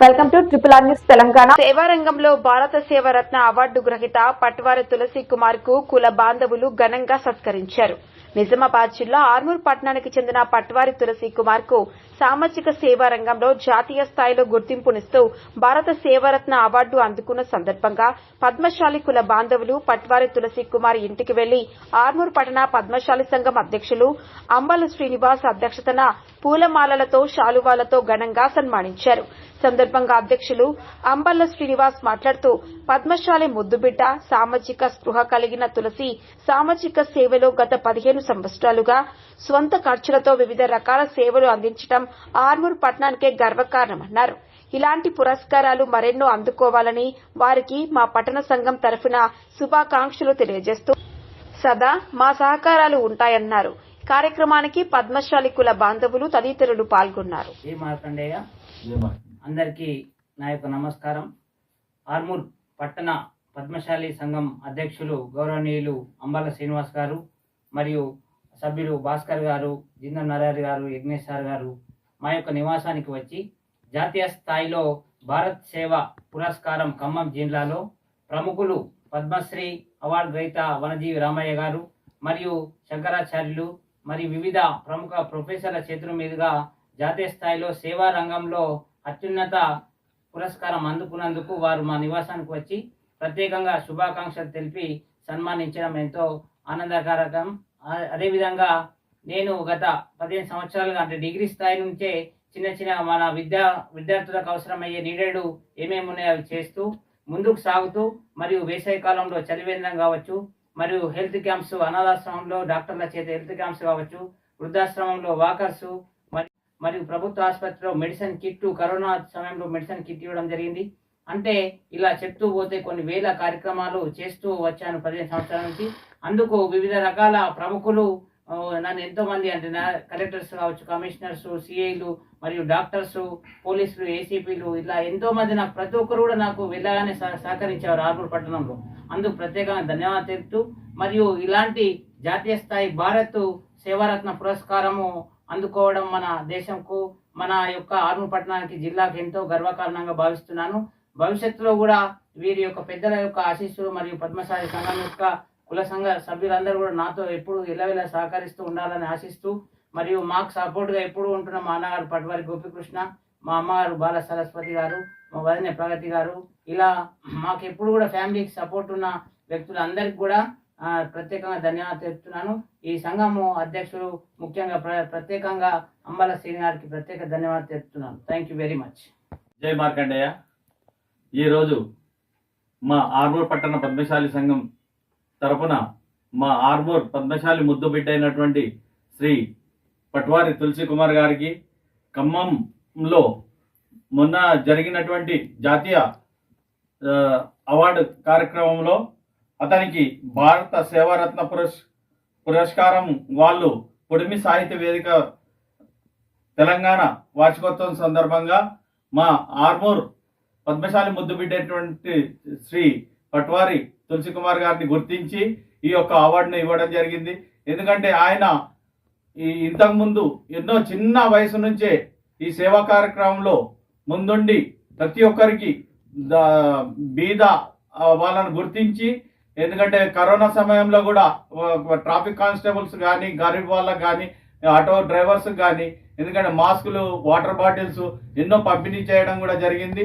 Welcome to triple R news Telangana. సేవా రంగంలో భారత సేవరత్న అవార్డు గ్రహీత పట్వారి తులసి కుమార్కు కుల బాంధవులు ఘనంగా సత్కరించారు. నిజామాబాద్ జిల్లా ఆర్మూర్ పట్టణానికి చెందిన పట్వారి తులసి కుమార్కు సామాజిక సేవా రంగంలో జాతీయ స్థాయిలో గుర్తింపునిస్తూ భారత సేవరత్న అవార్డు అందుకున్న సందర్భంగా పద్మశాలి కుల బాంధవులు పట్వారి తులసి కుమార్ ఇంటికి వెళ్ళి ఆర్మూర్ పట్టణ పద్మశాలి సంఘం అధ్యక్షులు అంబల శ్రీనివాస్ అధ్యక్షతన పూలమాలలతో శాలువాలతో ఘనంగా సన్మానించారు. సందర్భంగా అధ్యక్షులు అంబల్ల శ్రీనివాస్ మాట్లాడుతూ పద్మశాలి ముద్దుబిడ్డ సామాజిక స్పృహ కలిగిన తులసి సామాజిక సేవలో గత పదిహేను సంవత్సరాలుగా స్వంత ఖర్చులతో వివిధ రకాల సేవలు అందించడం ఆర్మూర్ పట్టణానికే గర్వకారణమన్నారు. ఇలాంటి పురస్కారాలు మరెన్నో అందుకోవాలని వారికి మా పట్టణ సంఘం తరఫున శుభాకాంక్షలు తెలియజేస్తూ సదా మా సహకారాలు ఉంటాయన్నారు. కార్యక్రమానికి పద్మశాలి కుల బాంధవులు తదితరులు పాల్గొన్నారు. అందరికీ నా యొక్క నమస్కారం. ఆర్మూర్ పట్టణ పద్మశాలి సంఘం అధ్యక్షులు గౌరవనీయులు అంబాల శ్రీనివాస్ గారు మరియు సభ్యులు భాస్కర్ గారు జిందం నరహరి గారు యజ్ఞేష్ సార్ గారు మా యొక్క నివాసానికి వచ్చి జాతీయ స్థాయిలో భారత్ సేవ పురస్కారం ఖమ్మం జిల్లాలో ప్రముఖులు పద్మశ్రీ అవార్డు గ్రహీత వనజీవి రామయ్య గారు మరియు శంకరాచార్యులు మరియు వివిధ ప్రముఖ ప్రొఫెసర్ల చేతుల మీదుగా జాతీయ స్థాయిలో సేవా రంగంలో అత్యున్నత పురస్కారం అందుకున్నందుకు వారు మా నివాసానికి వచ్చి ప్రత్యేకంగా శుభాకాంక్షలు తెలిపి సన్మానించడం ఎంతో ఆనందకరకం అదేవిధంగా నేను గత పదిహేను సంవత్సరాలుగా అంటే డిగ్రీ స్థాయి నుంచే చిన్న చిన్న మన విద్యా విద్యార్థులకు అవసరమయ్యే నీడేడు ఏమేమి ఉన్నాయో అవి చేస్తూ ముందుకు సాగుతూ మరియు వేసవి కాలంలో చలివేంద్రం కావచ్చు మరియు హెల్త్ క్యాంప్స్ అనాథాశ్రమంలో డాక్టర్ల చేత హెల్త్ క్యాంప్స్ కావచ్చు వృద్ధాశ్రమంలో వాకర్స్ మరియు ప్రభుత్వ ఆసుపత్రిలో మెడిసిన్ కిట్ కరోనా సమయంలో మెడిసిన్ కిట్ ఇవ్వడం జరిగింది. అంటే ఇలా చెప్తూ పోతే కొన్ని వేల కార్యక్రమాలు చేస్తూ వచ్చాను పదిహేను సంవత్సరాల నుంచి. అందుకు వివిధ రకాల ప్రముఖులు నన్ను ఎంతో మంది అంటే కలెక్టర్స్ కావచ్చు కమిషనర్స్ సిఐలు మరియు డాక్టర్స్ పోలీసులు ఏసీపీలు ఇలా ఎంతో మంది నాకు ప్రతి ఒక్కరు కూడా నాకు వెళ్ళగానే సహ- సహకరించారు ఆర్మూర్ పట్టణంలో. అందుకు ప్రత్యేకంగా ధన్యవాదాలు తెలుపుతూ మరియు ఇలాంటి జాతీయ స్థాయి భారత్ సేవారత్న పురస్కారము అందుకోవడం మన దేశంకు మన యొక్క ఆర్మూర్ పట్టణానికి జిల్లాకు ఎంతో గర్వకారణంగా భావిస్తున్నాను. భవిష్యత్తులో కూడా వీరి యొక్క పెద్దల యొక్క ఆశీస్సులు మరియు పద్మశాలి సంఘం యొక్క కుల సంఘ సభ్యులందరూ కూడా నాతో ఎప్పుడు ఇలా సహకరిస్తూ ఉండాలని ఆశిస్తూ మరియు మాకు సపోర్ట్గా ఎప్పుడు ఉంటున్న మా అన్నగారు పట్వారి గోపికృష్ణ మా అమ్మగారు బాల సరస్వతి గారు మా వదిన ప్రగతి గారు ఇలా మాకు ఎప్పుడు కూడా ఫ్యామిలీకి సపోర్ట్ ఉన్న వ్యక్తులందరికీ కూడా ప్రత్యేకంగా ధన్యవాదాలు తెలుపుతున్నాను. ఈ సంఘము అధ్యక్షుడు ముఖ్యంగా ప్ర- ప్రత్యేకంగా అంబల శ్రీని గారికి ప్రత్యేక ధన్యవాదాలు తెలుపుతున్నాను. థ్యాంక్ యూ వెరీ మచ్ జై మార్కండయ్య ఈరోజు మా ఆర్మూర్ పట్టణ పద్మశాలి సంఘం తరపున మా ఆర్మూర్ పద్మశాలి ముద్దు అయినటువంటి శ్రీ పట్వారి తులసి కుమార్ గారికి ఖమ్మంలో మొన్న జరిగినటువంటి జాతీయ అవార్డు కార్యక్రమంలో అతనికి భారత సేవారత్న పురస్ పురస్కారం వాళ్ళు పొడిమి సాహిత్య వేదిక తెలంగాణ వార్షికోత్సవం సందర్భంగా మా ఆర్మూర్ పద్మశాలి ముద్దు బిడ్డటువంటి శ్రీ పట్వారి తులసి కుమార్ గారిని గుర్తించి ఈ యొక్క అవార్డును ఇవ్వడం జరిగింది. ఎందుకంటే ఆయన ఈ ఇంతకుముందు ఎన్నో చిన్న వయసు నుంచే ఈ సేవా కార్యక్రమంలో ముందుండి ప్రతి ఒక్కరికి బీద వాళ్ళను వాళ్ళని గుర్తించి ఎందుకంటే కరోనా సమయంలో కూడా ట్రాఫిక్ కానిస్టేబుల్స్ కానీ గరీబ్ వాళ్ళకి కానీ ఆటో డ్రైవర్స్ కానీ ఎందుకంటే మాస్కులు వాటర్ బాటిల్స్ ఎన్నో పంపిణీ చేయడం కూడా జరిగింది.